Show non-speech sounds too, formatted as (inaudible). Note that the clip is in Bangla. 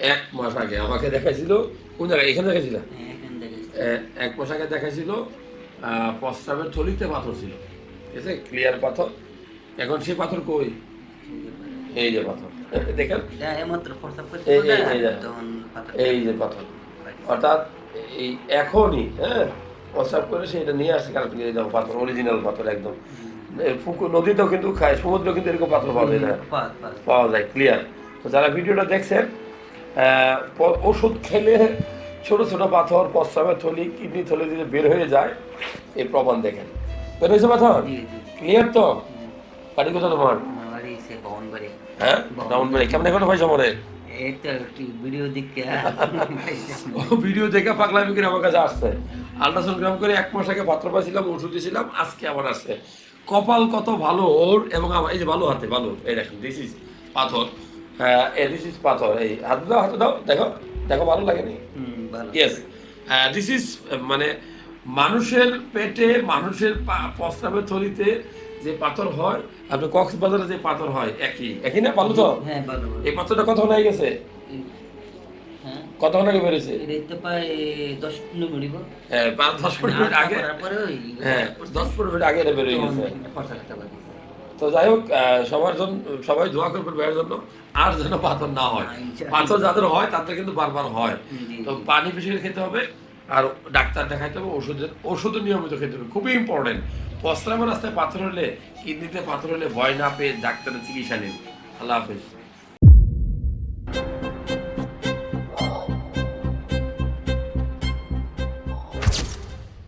এক মাস আগে আমাকে দেখাইছিল। কোন জায়গায়? এখানে দেখাইছিল? হ্যাঁ, এক মাস আগে দেখাইছিল আহ, প্রস্রাবের থলিতে পাথর ছিল। ঠিক আছে? ক্লিয়ার পাথর। এখন সেই পাথর কই? এই যে পাথর। (laughs) দেখেন। এই- এই- এই যে। এই পাথর। অর্থাৎ এই এখনই হ্যাঁ প্রস্রাব করে সেটা নিয়ে কালকে নিয়ে যাও পাথর অরিজিনাল পাথর একদম। পুকুর নদীতেও কিন্তু খায় সমুদ্র কিন্তু এরকম পাথর পাওয়া যায় না। পাওয়া যায় ক্লিয়ার তো যারা ভিডিওটা দেখছেন ওষুধ খেলে ছোট ছোট পাথর প্রস্রাবের থলি কিডনি থলি দিয়ে বের হয়ে যায়। এই প্রমাণ দেখেন। বের হয়েছে পাথর? ক্লিয়ার তো? বাড়ি কোথা তোমার? হ্যাঁ? ডাউন কেমন এখন ভাই সমরে ভিডিও দেখে পাগলামি করে আমার কাছে আসছে। আল্ট্রাসাউন্ড করে এক মাস আগে পাত্র পাইছিলাম ওষুধ দিয়েছিলাম আজকে আবার আসছে। কপাল কত ভালো ওর এবং আমার এই যে ভালো হাতে ভালো এই দেখেন দিস ইজ পাথর। দিস ইজ পাথর এই হাত দাও হাতে দাও দেখো দেখো ভালো লাগেনি? ইয়েস দিস ইজ মানে মানুষের পেটে মানুষের পা- প্রস্রাবের থলিতে যে পাথর হয় আপনি কক্সবাজারে যে পাথর হয় একই। একই না ভালো তো? হ্যাঁ এই পাথরটা কতক্ষণ হয়ে গেছে? হ্যাঁ? কতক্ষণ আগে বেরিয়েছে দশ পনেরো মিনিট হ্যাঁ পাঁচ দশ পনেরো মিনিট আগে হ্যাঁ দশ পনেরো মিনিট আগে এটা বেরিয়ে গেছে। তো যাই হোক সবার জন্য সবাই দোয়া করবেন ভাইয়ের জন্য আর যেন পাথর না হয়। পাথর যাদের হয় তাদের কিন্তু বারবার হয়। তো পানি বেশি খেতে হবে আর ডাক্তার দেখাইতে হবে ওষুধের ওষুধও নিয়মিত খেতে হবে। খুবই ইম্পর্টেন্ট প্রস্রাবের রাস্তায় পাথর হলে কিডনিতে পাথর হলে ভয় না পেয়ে ডাক্তারের চিকিৎসা নিন। আল্লাহ হাফেজ।